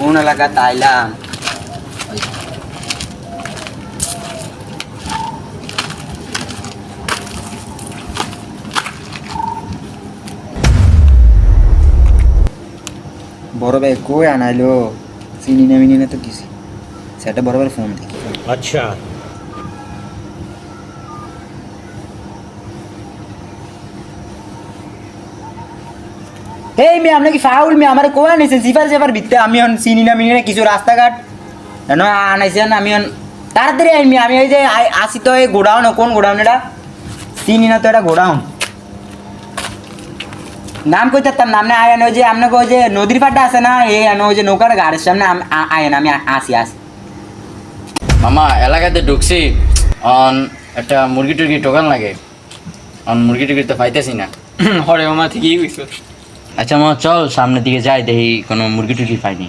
কোন এলাকা? তাইলাম। বড় ভাই কই আনাইলো? চিনি না মিনি না তো কিছু। সেটা বড় ফোন দেখি। আচ্ছা। এই মেয়ে আপনি কি ফাউল মেয়ে? আমার কোয়া নিছে জিফার জিফার ভিত্তে আমি হন চিনি না মিনি না কিছু রাস্তাঘাট। আনাইছেন আমি হন তাড়াতাড়ি আইমি আমি এই যে আই- আসি তো এই গোডাউন কোন গোডাউন এটা? চিনি না তো এটা গোডাউন। নাম কই তার নাম না আয়ান ওই যে আপনাকে ওই যে নদীর পাড়টা আছে না এই আনো ওই যে নৌকার গাড়ির সামনে আয়ান আমি আসি আসি। মামা এলাকাতে ঢুকছি। অন একটা মুরগি টুরগি টোকান লাগে। অন মুরগি টুরগি তো পাইতেছি না। হরে মামা ঠিকই কইছো। আচ্ছা মা চল সামনের দিকে যাই দেখি কোনো মুরগি টুরগি পাইনি।